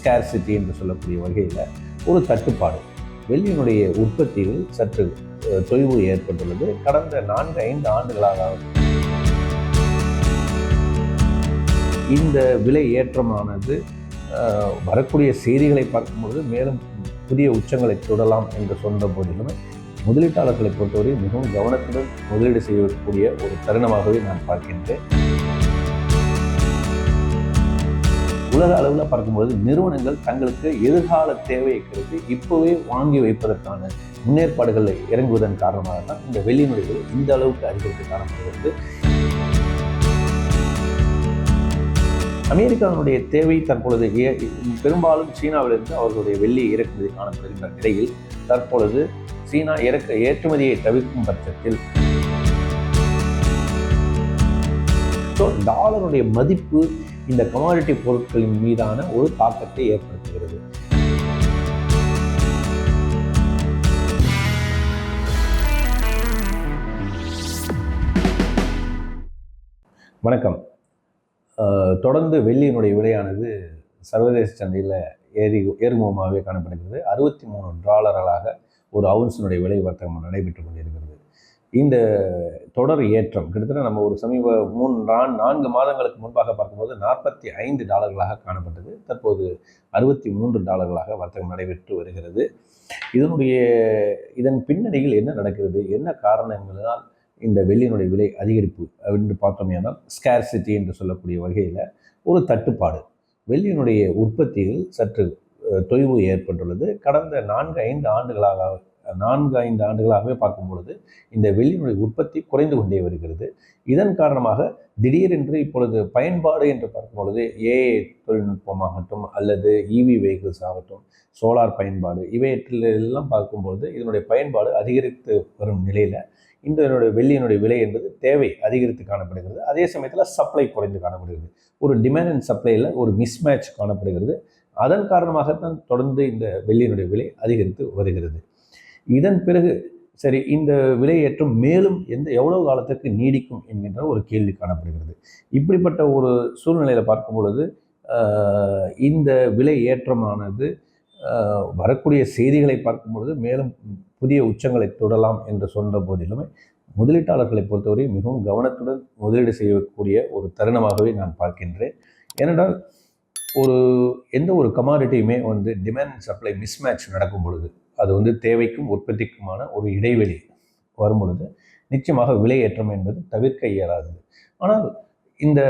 Scarcity என்று சொல்லக்கூடிய வகையில் ஒரு தட்டுப்பாடு. வெள்ளியினுடைய உற்பத்தியில் சற்று தொய்வு ஏற்பட்டுள்ளது. கடந்த நான்கு ஐந்து ஆண்டுகளாக இந்த விலை ஏற்றமானது வரக்கூடிய செய்திகளை பார்க்கும்பொழுது மேலும் புதிய உச்சங்களை தொடலாம் என்று சொன்ன போதிலும் முதலீட்டாளர்களை பொறுத்தவரை மிகவும் கவனத்துடன் முதலீடு செய்யக்கூடிய ஒரு தருணமாகவே நான் பார்க்கின்றேன். உலக அளவில் பார்க்கும்போது நிறுவனங்கள் தங்களுக்கு எதிர்கால தேவையை கருத்து இப்போவே வாங்கி வைப்பதற்கான முன்னேற்பாடுகளில் இறங்குவதன் காரணமாக தான் இந்த வெள்ளி நுழைவு இந்த அளவுக்கு அதிகரித்து காரணமாகிறது. அமெரிக்காவினுடைய தேவை தற்பொழுது பெரும்பாலும் சீனாவிலிருந்து அவர்களுடைய வெள்ளி இறக்குமதி காணப்படுகின்ற நிலையில் தற்பொழுது சீனா இறக்க ஏற்றுமதியை தவிர்க்கும் பட்சத்தில் ஸோ டாலருடைய மதிப்பு இந்த கமாடிட்டி பொருட்களின் மீதான ஒரு தாக்கத்தை ஏற்படுத்துகிறது. வணக்கம். தொடர்ந்து வெள்ளியினுடைய விலையானது சர்வதேச சந்தையில் ஏறி ஏறுமுகமாகவே காணப்படுகிறது. அறுபத்தி மூணு டாலர்களாக ஒரு அவுன்ஸினுடைய விலை வர்த்தகம் நடைபெற்று கொண்டிருக்கிறது. இந்த தொடர் ஏற்றம் கிட்டத்தட்ட நம்ம ஒரு சமீப மூணு நான்கு மாதங்களுக்கு முன்பாக பார்க்கும்போது நாற்பத்தி ஐந்து டாலர்களாக காணப்பட்டது. தற்போது அறுபத்தி மூன்று டாலர்களாக வர்த்தகம் நடைபெற்று வருகிறது. இதனுடைய இதன் பின்னணியில் என்ன நடக்கிறது? என்ன காரணங்களால் இந்த வெள்ளியினுடைய விலை அதிகரிப்பு அப்படின்னு பார்த்தோமேனால் ஸ்கேர்சிட்டி என்று சொல்லக்கூடிய வகையில் ஒரு தட்டுப்பாடு. வெள்ளியினுடைய உற்பத்தியில் சற்று தொய்வு ஏற்பட்டுள்ளது. கடந்த நான்கு ஐந்து ஆண்டுகளாக நான்கு ஐந்து ஆண்டுகளாகவே பார்க்கும் பொழுது இந்த வெள்ளியினுடைய உற்பத்தி குறைந்து கொண்டே வருகிறது. இதன் காரணமாக திடீரென்று இப்பொழுது பயன்பாடு என்று பார்க்கும் பொழுது ஏஐ தொழில்நுட்பமாகட்டும் அல்லது இவி வெஹிக்கிள்ஸ் ஆகட்டும் சோலார் பயன்பாடு இவையற்றிலெல்லாம் பார்க்கும்பொழுது இதனுடைய பயன்பாடு அதிகரித்து வரும் நிலையில் இந்த இதனுடைய வெள்ளியினுடைய விலை என்பது தேவை அதிகரித்து காணப்படுகிறது. அதே சமயத்தில் சப்ளை குறைந்து காணப்படுகிறது. ஒரு டிமாண்ட் அண்ட் சப்ளையில் ஒரு மிஸ்மேட்ச் காணப்படுகிறது. அதன் காரணமாகத்தான் தொடர்ந்து இந்த வெள்ளியினுடைய விலை அதிகரித்து வருகிறது. இதன் பிறகு சரி இந்த விலையேற்றம் மேலும் எந்த எவ்வளவு காலத்திற்கு நீடிக்கும் என்கின்ற ஒரு கேள்வி காணப்படுகிறது. இப்படிப்பட்ட ஒரு சூழ்நிலையில் பார்க்கும் பொழுது இந்த விலை ஏற்றமானது வரக்கூடிய செய்திகளை பார்க்கும் பொழுது மேலும் புதிய உச்சங்களை தொடலாம் என்று சொன்ன போதிலுமே முதலீட்டாளர்களை பொறுத்தவரை மிகவும் கவனத்துடன் முதலீடு செய்யக்கூடிய ஒரு தருணமாகவே நான் பார்க்கின்றேன். ஏனென்றால் ஒரு எந்த ஒரு கமாடிட்டியுமே வந்து டிமாண்ட் சப்ளை மிஸ்மேட்ச் நடக்கும் பொழுது அது வந்து தேவைக்கும் உற்பத்திக்குமான ஒரு இடைவெளி வரும் பொழுது நிச்சயமாக விலை ஏற்றம் என்பது தவிர்க்க இயலாதது ஆனால் இந்த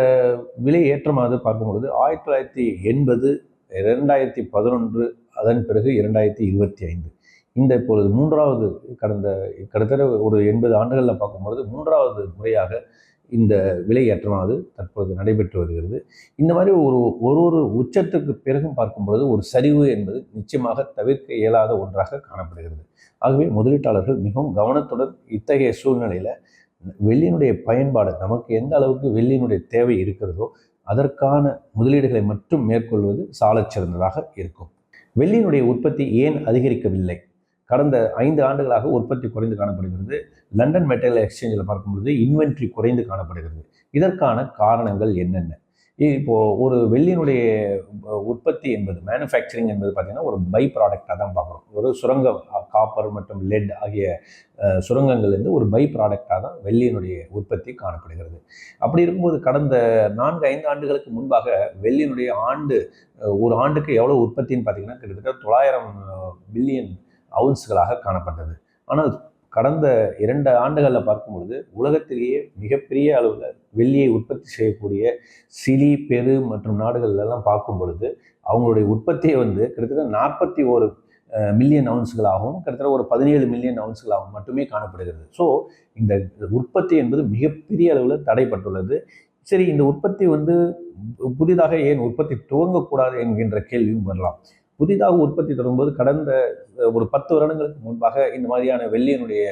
விலை ஏற்றமானது பார்க்கும் பொழுது ஆயிரத்தி தொள்ளாயிரத்தி எண்பது இரண்டாயிரத்தி பதினொன்று அதன் பிறகு இரண்டாயிரத்தி இருபத்தி ஐந்து. இந்த இப்பொழுது மூன்றாவது கடந்த கிட்டத்தட்ட ஒரு எண்பது ஆண்டுகளில் பார்க்கும்பொழுது மூன்றாவது முறையாக இந்த விலை ஏற்றமானது தற்பொழுது நடைபெற்று வருகிறது. இந்த மாதிரி ஒரு ஒரு ஒரு உச்சத்துக்கு பிறகும் பார்க்கும்பொழுது ஒரு சரிவு என்பது நிச்சயமாக தவிர்க்க இயலாத ஒன்றாக காணப்படுகிறது. ஆகவே முதலீட்டாளர்கள் மிகவும் கவனத்துடன் இத்தகைய சூழ்நிலையில் வெள்ளியினுடைய பயன்பாடு நமக்கு எந்த அளவுக்கு வெள்ளியினுடைய தேவை இருக்கிறதோ அதற்கான முதலீடுகளை மட்டும் மேற்கொள்வது சாலச் சிறந்ததாக இருக்கும். வெள்ளியினுடைய உற்பத்தி ஏன் அதிகரிக்கவில்லை? கடந்த ஐந்து ஆண்டுகளாக உற்பத்தி குறைந்து காணப்படுகிறது. லண்டன் மெட்டல் எக்ஸ்சேஞ்சில் பார்க்கும்பொழுது இன்வென்ட்ரி குறைந்து காணப்படுகிறது. இதற்கான காரணங்கள் என்னென்ன? இப்போது ஒரு வெள்ளியினுடைய உற்பத்தி என்பது மேனுஃபேக்சரிங் என்பது பார்த்தீங்கன்னா ஒரு பை ப்ராடக்டாக தான் பார்க்குறோம். ஒரு சுரங்கம் காப்பர் மற்றும் லெட் ஆகிய சுரங்கங்கள்லேருந்து ஒரு பை ப்ராடக்டாக தான் வெள்ளியினுடைய உற்பத்தி காணப்படுகிறது. அப்படி இருக்கும்போது கடந்த நான்கு ஐந்து ஆண்டுகளுக்கு முன்பாக வெள்ளியினுடைய ஆண்டு ஒரு ஆண்டுக்கு எவ்வளோ உற்பத்தின்னு பார்த்தீங்கன்னா கிட்டத்தட்ட தொள்ளாயிரம் பில்லியன் அவுன்ஸ்களாக காணப்பட்டது. ஆனால் கடந்த இரண்டு ஆண்டுகளில் பார்க்கும்பொழுது உலகத்திலேயே மிகப்பெரிய அளவில் வெள்ளியை உற்பத்தி செய்யக்கூடிய சிலி பெரு மற்றும் நாடுகள்லாம் பார்க்கும் பொழுது அவங்களுடைய உற்பத்தியை வந்து கிட்டத்தட்ட நாற்பத்தி ஒரு மில்லியன் அவுன்ஸுகளாகவும் கிட்டத்தட்ட ஒரு பதினேழு மில்லியன் அவுன்ஸுகளாகவும் மட்டுமே காணப்படுகிறது. ஸோ இந்த உற்பத்தி என்பது மிகப்பெரிய அளவில் தடைப்பட்டுள்ளது. சரி இந்த உற்பத்தி வந்து புதிதாக ஏன் உற்பத்தி துவங்கக்கூடாது என்கின்ற கேள்வியும் வரலாம். புதிதாக உற்பத்தி தொடங்கும்போது கடந்த ஒரு பத்து வருடங்களுக்கு முன்பாக இந்த மாதிரியான வெள்ளியினுடைய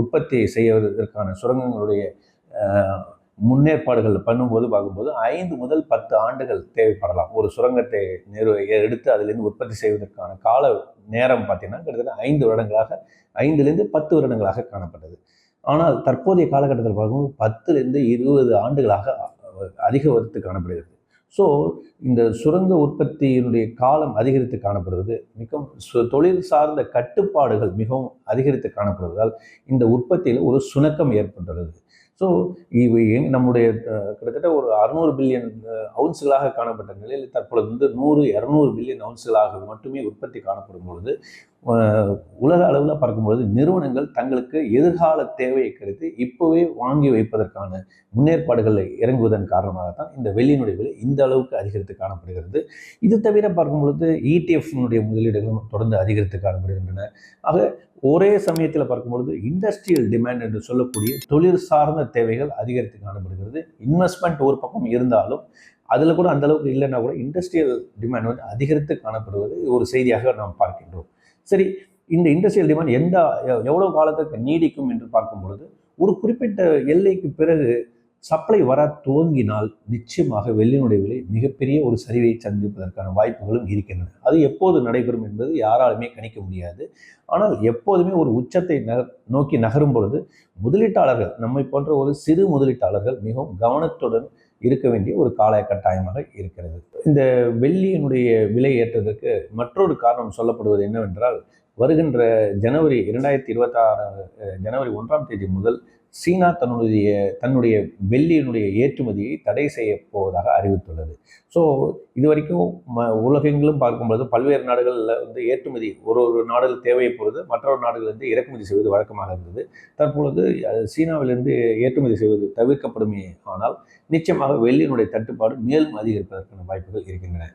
உற்பத்தி செய்வதற்கான சுரங்கங்களுடைய முன்னேற்பாடுகள் பண்ணும்போது பார்க்கும்போது ஐந்து முதல் பத்து ஆண்டுகள் தேவைப்படலாம். ஒரு சுரங்கத்தை நிறுவ எடுத்து அதிலிருந்து உற்பத்தி செய்வதற்கான கால நேரம் பார்த்தீங்கன்னா கிட்டத்தட்ட ஐந்து வருடங்களாக ஐந்துலேருந்து பத்து வருடங்களாக காணப்பட்டது. ஆனால் தற்போதைய காலகட்டத்தில் பார்க்கும்போது பத்துலேருந்து இருபது ஆண்டுகளாக அதிக வருத்து காணப்படுகிறது. ஸோ இந்த சுரங்க உற்பத்தியினுடைய காலம் அதிகரித்து காணப்படுவது மிகவும் சு- தொழில் சார்ந்த கட்டுப்பாடுகள் மிகவும் அதிகரித்து காணப்படுவதால் இந்த உற்பத்தியில் ஒரு சுணக்கம் ஏற்பட்டுள்ளது. ஸோ இவை நம்முடைய கிட்டத்தட்ட ஒரு அறுநூறு பில்லியன் அவுன்ஸ்களாக காணப்பட்ட நிலையில் தற்பொழுது வந்து நூறு இரநூறு பில்லியன் அவுன்ஸுகளாக மட்டுமே உற்பத்தி காணப்படும் பொழுது உலக அளவில் பார்க்கும்பொழுது நிறுவனங்கள் தங்களுக்கு எதிர்கால தேவையை கருத்து இப்போவே வாங்கி வைப்பதற்கான முன்னேற்பாடுகளில் இறங்குவதன் காரணமாகத்தான் இந்த வெள்ளியினுடைய விலை இந்த அளவுக்கு அதிகரித்து காணப்படுகிறது. இது தவிர பார்க்கும் பொழுது இடிஎஃப்னுடைய முதலீடுகளும் தொடர்ந்து அதிகரித்து காணப்படுகின்றன. ஆக ஒரே சமயத்தில் பார்க்கும்பொழுது இண்டஸ்ட்ரியல் டிமாண்ட் என்று சொல்லக்கூடிய தொழில் சார்ந்த தேவைகள் அதிகரித்து காணப்படுகிறது. இன்வெஸ்ட்மெண்ட் ஒரு பக்கம் இருந்தாலும் அதில் கூட அந்தளவுக்கு இல்லைன்னா கூட இண்டஸ்ட்ரியல் டிமாண்ட் வந்து அதிகரித்து காணப்படுவது ஒரு செய்தியாக நாம் பார்க்கின்றோம். சரி இந்த இண்டஸ்ட்ரியல் டிமாண்ட் எந்த எவ்வளவு காலத்துக்கு நீடிக்கும் என்று பார்க்கும் பொழுது ஒரு குறிப்பிட்ட எல்லைக்கு பிறகு சப்ளை வர துவங்கினால் நிச்சயமாக வெள்ளினுடைய விலை மிகப்பெரிய ஒரு சரிவை சந்திப்பதற்கான வாய்ப்புகளும் இருக்கின்றன. அது எப்போது நடைபெறும் என்பது யாராலுமே கணிக்க முடியாது. ஆனால் எப்போதுமே ஒரு உச்சத்தை நோக்கி நகரும் பொழுது முதலீட்டாளர்கள் நம்மை போன்ற ஒரு சிறு முதலீட்டாளர்கள் மிகவும் கவனத்துடன் இருக்க வேண்டிய ஒரு கால கட்டாயமாக இருக்கிறது. இந்த வெள்ளியினுடைய விலை ஏற்றதற்கு மற்றொரு காரணம் சொல்லப்படுவது என்னவென்றால் வருகின்ற ஜனவரி இரண்டாயிரத்தி இருபத்தாறு ஜனவரி ஒன்றாம் தேதி முதல் சீனா தன்னுடைய தன்னுடைய வெள்ளியினுடைய ஏற்றுமதியை தடை செய்ய போவதாக அறிவித்துள்ளது. ஸோ இது வரைக்கும் ம உலகெங்கிலும் பார்க்கும்பொழுது பல்வேறு நாடுகளில் வந்து ஏற்றுமதி ஒரு ஒரு நாடுகள் தேவையை பொழுது மற்றொரு நாடுகளிலிருந்து இறக்குமதி செய்வது வழக்கமாக இருந்தது. தற்பொழுது சீனாவிலிருந்து ஏற்றுமதி செய்வது தவிர்க்கப்படுமே ஆனால் நிச்சயமாக வெள்ளியினுடைய தட்டுப்பாடு மேலும் அதிகரிப்பதற்கான வாய்ப்புகள் இருக்கின்றன.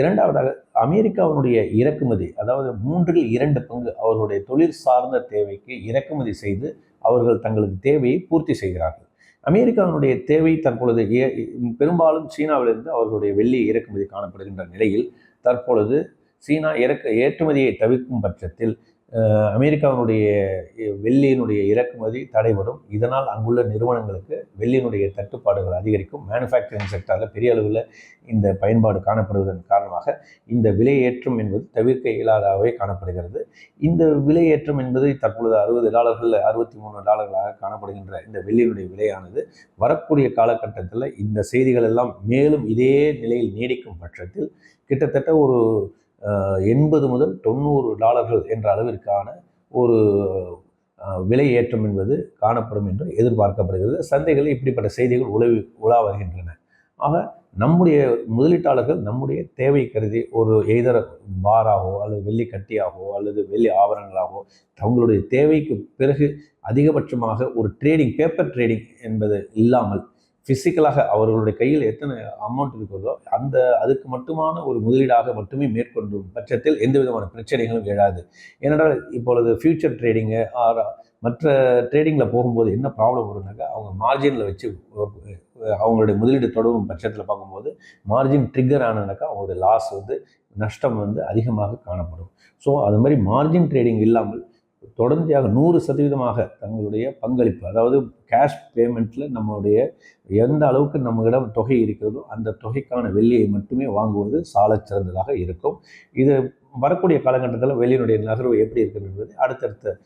இரண்டாவதாக அமெரிக்காவினுடைய இறக்குமதி அதாவது மூன்றில் இரண்டு பங்கு அவர்களுடைய தொழில் சார்ந்த தேவைக்கு இறக்குமதி செய்து அவர்கள் தங்களது தேவையை பூர்த்தி செய்கிறார்கள். அமெரிக்காவினுடைய தேவை தற்பொழுது ஏ- பெரும்பாலும் சீனாவிலிருந்து அவர்களுடைய வெள்ளி இறக்குமதி காணப்படுகின்ற நிலையில் தற்பொழுது சீனா இறக்க ஏற்றுமதியை தவிர்க்கும் பட்சத்தில் அமெரிக்காவினுடைய வெள்ளியினுடைய இறக்குமதி தடைபடும். இதனால் அங்குள்ள நிறுவனங்களுக்கு வெள்ளியினுடைய தட்டுப்பாடுகள் அதிகரிக்கும். மேனுஃபேக்சரிங் செக்டரில் பெரிய அளவில் இந்த பயன்பாடு காணப்படுவதன் காரணமாக இந்த விலையேற்றம் என்பது தவிர்க்க இயலாதவே காணப்படுகிறது. இந்த விலையேற்றம் என்பது தற்பொழுது அறுபது டாலர்கள் அறுபத்தி மூணு டாலர்களாக காணப்படுகின்ற இந்த வெள்ளியினுடைய விலையானது வரக்கூடிய காலகட்டத்தில் இந்த செய்திகள் எல்லாம் மேலும் இதே நிலையில் நீடிக்கும் பட்சத்தில் கிட்டத்தட்ட ஒரு எண்பது முதல் தொண்ணூறு டாலர்கள் என்ற அளவிற்கான ஒரு விலை ஏற்றம் என்பது காணப்படும் என்று எதிர்பார்க்கப்படுகிறது. சந்தைகளில் இப்படிப்பட்ட செய்திகள் உலவி உலா வருகின்றன. ஆக நம்முடைய முதலீட்டாளர்கள் நம்முடைய தேவை கருதி ஒரு எய்தர பாராகவோ அல்லது வெள்ளி கட்டியாகவோ அல்லது வெள்ளி ஆபரணங்களாகவோ தங்களுடைய தேவைக்கு பிறகு அதிகபட்சமாக ஒரு ட்ரேடிங் பேப்பர் ட்ரேடிங் என்பது இல்லாமல் ஃபிசிக்கலாக அவர்களுடைய கையில் எத்தனை அமௌண்ட் இருக்கிறதோ அந்த அதுக்கு மட்டுமான ஒரு முதலீடாக மட்டுமே மேற்கொண்டும் பட்சத்தில் எந்த விதமான பிரச்சனைகளும் எழாது. ஏனென்றால் இப்பொழுது ஃபியூச்சர் ட்ரேடிங்கு ஆர் மற்ற ட்ரேடிங்கில் போகும்போது என்ன ப்ராப்ளம் வரும்னாக்கா அவங்க மார்ஜினில் வச்சு அவங்களுடைய முதலீடு தொடரும் பட்சத்தில் பார்க்கும்போது மார்ஜின் ட்ரிகர் ஆனதுனாக்கா அவங்களுடைய லாஸ் வந்து நஷ்டம் வந்து அதிகமாக காணப்படும். ஸோ அது மாதிரி மார்ஜின் ட்ரேடிங் இல்லாமல் தொடர்ச்சியாக நூறு சதவீதமாக தங்களுடைய பங்களிப்பு அதாவது கேஷ் பேமெண்ட்டில் நம்மளுடைய எந்த அளவுக்கு நம்மளிடம் தொகை இருக்கிறதோ அந்த தொகைக்கான வெள்ளியை மட்டுமே வாங்குவது சாலச்சிறந்ததாக இருக்கும். இது வரக்கூடிய காலகட்டத்தில் வெள்ளியினுடைய நகர்வு எப்படி இருக்குது என்பதை அடுத்தடுத்த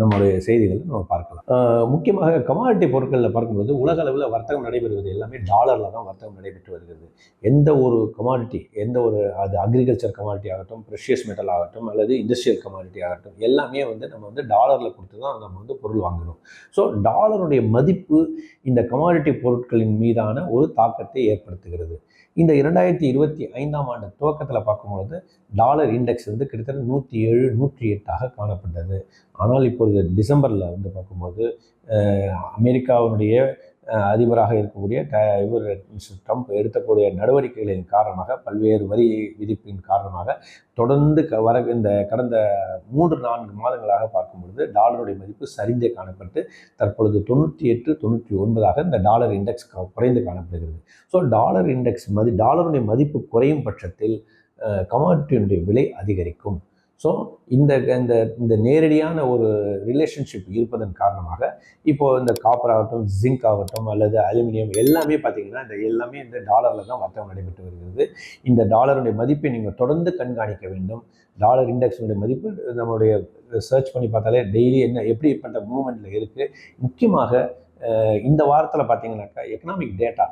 நம்மளுடைய நம்முடைய செய்திகளை நம்ம பார்க்கலாம். முக்கியமாக கமாடிட்டி பொருட்களில் பார்க்கும்போது உலக அளவில் வர்த்தகம் நடைபெறுவது எல்லாமே டாலரில் தான் வர்த்தகம் நடைபெற்று வருகிறது. எந்த ஒரு கமாடிட்டி எந்த ஒரு அது அக்ரிகல்ச்சர் கமாடிட்டி ஆகட்டும் ப்ரெஷியஸ் மெட்டல் ஆகட்டும் அல்லது இண்டஸ்ட்ரியல் கமாடிட்டி ஆகட்டும் எல்லாமே வந்து நம்ம வந்து டாலரில் கொடுத்து தான் நம்ம வந்து பொருள் வாங்கணும் ஸோ டாலர் டாலருடைய மதிப்பு இந்த கமாடிட்டி பொருட்களின் மீதான ஒரு தாக்கத்தை ஏற்படுத்துகிறது. இந்த இரண்டாயிரத்தி இருபத்தி ஐந்தாம் ஆண்டு துவக்கத்தில் பார்க்கும்பொழுது டாலர் இண்டெக்ஸ் வந்து கிட்டத்தட்ட நூற்றி ஏழு நூற்றி எட்டாக காணப்பட்டது. ஆனால் இப்பொழுது டிசம்பரில் வந்து பார்க்கும்போது அமெரிக்காவினுடைய அதிபராக இருக்கக்கூடிய ட இவர் மிஸ்டர் ட்ரம்ப் எடுத்தக்கூடிய நடவடிக்கைகளின் காரணமாக பல்வேறு வரி விதிப்பின் காரணமாக தொடர்ந்து க வர இந்த கடந்த மூன்று நான்கு மாதங்களாக பார்க்கும் பொழுது டாலருடைய மதிப்பு சரிந்தே காணப்பட்டு தற்பொழுது தொண்ணூற்றி எட்டு தொண்ணூற்றி ஒன்பதாக இந்த டாலர் இண்டெக்ஸ் குறைந்து காணப்படுகிறது. ஸோ டாலர் இண்டெக்ஸ் மதி டாலருடைய மதிப்பு குறையும் பட்சத்தில் கமாடிட்டியினுடைய விலை அதிகரிக்கும். ஸோ இந்த இந்த இந்த நேரடியான ஒரு ரிலேஷன்ஷிப் இருப்பதன் காரணமாக இப்போது இந்த காப்பர் ஆகட்டும் ஜிங்க் ஆகட்டும் அல்லது அலுமினியம் எல்லாமே பார்த்தீங்கன்னா இந்த எல்லாமே இந்த டாலரில் தான் வர்த்தகம் நடைபெற்று வருகிறது. இந்த டாலருடைய மதிப்பை நீங்கள் தொடர்ந்து கண்காணிக்க வேண்டும். டாலர் இண்டெக்ஸினுடைய மதிப்பு நம்மளுடைய சர்ச் பண்ணி பார்த்தாலே டெய்லி என்ன எப்படிப்பட்ட மூமெண்ட்டில் இருக்குது முக்கியமாக இந்த வாரத்தில் பார்த்தீங்கன்னாக்கா எக்கனாமிக் டேட்டா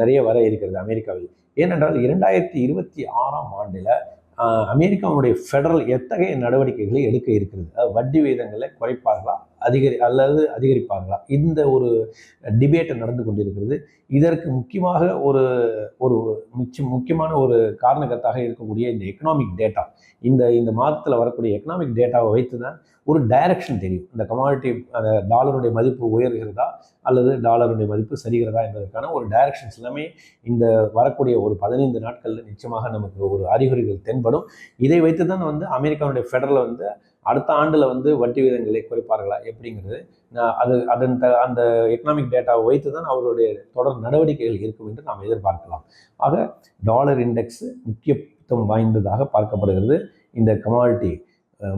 நிறைய வர இருக்கிறது அமெரிக்காவில். ஏனென்றால் இரண்டாயிரத்தி இருபத்தி ஆறாம் ஆண்டில் அமெரிக்காவுடைய ஃபெடரல் எத்தகைய நடவடிக்கைகளை எடுக்க இருக்கிறது? அதாவது வட்டி விகிதங்களை குறைப்பார்களா? அதிகரி அல்லது அதிகரிப்பார்களா? இந்த ஒரு டிபேட் நடந்து கொண்டிருக்கிறது. இதற்கு முக்கியமாக ஒரு ஒரு முக்கியமான ஒரு காரணகத்தாக இருக்கக்கூடிய இந்த எக்கனாமிக் டேட்டா இந்த இந்த மாதத்தில் வரக்கூடிய எக்கனாமிக் டேட்டாவை வைத்து தான் ஒரு டைரக்ஷன் தெரியும். இந்த கமாடிட்டி அந்த டாலருடைய மதிப்பு உயர்கிறதா அல்லது டாலருடைய மதிப்பு சரிகிறதா என்பதற்கான ஒரு டைரக்ஷன்ஸ் எல்லாமே இந்த வரக்கூடிய ஒரு பதினைந்து நாட்களில் நிச்சயமாக நமக்கு ஒரு அறிகுறிகள் தென்படும். இதை வைத்து தான் வந்து அமெரிக்காவுடைய ஃபெடரல் வந்து அடுத்த ஆண்டில் வந்து வட்டி விகிதங்களை குறைப்பார்களா? எப்படிங்கிறது அது அதன் த அந்த எக்கனாமிக் டேட்டாவை வைத்து தான் அவருடைய தொடர் நடவடிக்கைகள் இருக்கும் என்று நாம் எதிர்பார்க்கலாம். ஆக டாலர் இண்டெக்ஸ் முக்கியத்துவம் வாய்ந்ததாக பார்க்கப்படுகிறது. இந்த கமாடிட்டி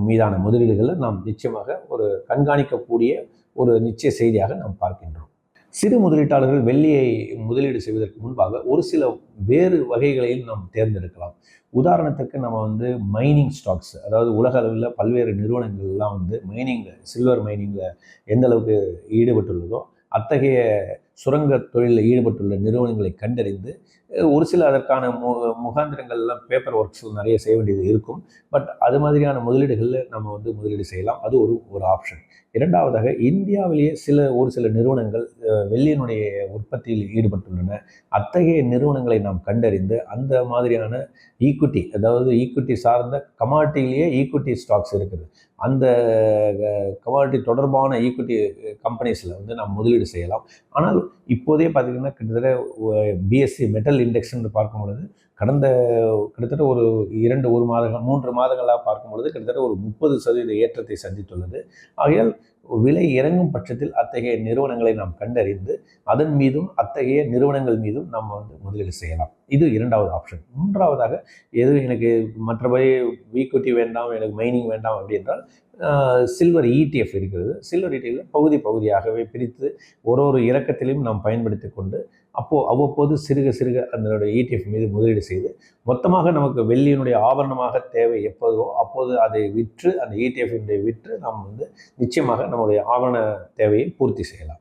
மீதான முதலீடுகளை நாம் நிச்சயமாக ஒரு கண்காணிக்கக்கூடிய ஒரு நிச்சய செய்தியாக நாம் பார்க்கின்றோம். சிறு முதலீட்டாளர்கள் வெள்ளியை முதலீடு செய்வதற்கு முன்பாக ஒரு சில வேறு வகைகளையும் நாம் தேர்ந்தெடுக்கலாம். உதாரணத்துக்கு நம்ம வந்து மைனிங் ஸ்டாக்ஸ் அதாவது உலக அளவில் பல்வேறு நிறுவனங்கள்லாம் வந்து மைனிங்கில் சில்வர் மைனிங்கில் எந்த அளவுக்கு ஈடுபட்டுள்ளதோ அத்தகைய சுரங்க தொழிலில் ஈடுபட்டுள்ள நிறுவனங்களை கண்டறிந்து ஒரு சில அதற்கான மு முகாந்திரங்கள்லாம் பேப்பர் ஒர்க்ஸில் நிறைய செய்ய வேண்டியது இருக்கும். பட் அது மாதிரியான முதலீடுகளில் நம்ம வந்து முதலீடு செய்யலாம். அது ஒரு ஒரு ஆப்ஷன் இரண்டாவதாக இந்தியாவிலேயே சில ஒரு சில நிறுவனங்கள் வெள்ளியினுடைய உற்பத்தியில் ஈடுபட்டுள்ளன. அத்தகைய நிறுவனங்களை நாம் கண்டறிந்து அந்த மாதிரியான ஈக்விட்டி அதாவது ஈக்விட்டி சார்ந்த கமாட்டியிலேயே ஈக்விட்டி ஸ்டாக்ஸ் இருக்குது. அந்த கமாடிட்டி தொடர்பான ஈக்விட்டி கம்பெனிஸில் வந்து நாம் முதலீடு செய்யலாம். ஆனால் இப்போதே பார்த்திங்கன்னா கிட்டத்தட்ட பிஎஸ்சி மெட்டல் இண்டெக்ஸ்ன்னு பார்க்கும் பொழுது கடந்த கிட்டத்தட்ட ஒரு இரண்டு ஒரு மாதங்கள் மூன்று மாதங்களாக பார்க்கும் பொழுது கிட்டத்தட்ட ஒரு முப்பது சதவீத ஏற்றத்தை சந்தித்துள்ளது. ஆகையால் விலை இறங்கும் பட்சத்தில் அத்தகைய நிறுவனங்களை நாம் கண்டறிந்து அதன் மீதும் அத்தகைய நிறுவனங்கள் மீதும் நம்ம வந்து முதலீடு செய்யலாம். இது இரண்டாவது ஆப்ஷன். மூன்றாவதாக எது எனக்கு மற்றபடி வீக்குட்டி வேண்டாம் எனக்கு மைனிங் வேண்டாம் அப்படி என்றால் சில்வர் இடிஎஃப் இருக்கிறது. சில்வர் இடிஎஃப் பகுதி பகுதியாகவே பிரித்து ஒரு ஒரு இறக்கத்திலையும் நாம் பயன்படுத்தி கொண்டு அப்போது அவ்வப்போது சிறுக சிறுக அதனுடைய இடிஎஃப் மீது முதலீடு செய்து மொத்தமாக நமக்கு வெள்ளியினுடைய ஆபரணமாக தேவை எப்போதோ அப்போது அதை விற்று அந்த இடிஎஃப் விற்று நாம் வந்து நிச்சயமாக நம்முடைய ஆவண தேவையை பூர்த்தி செய்யலாம்.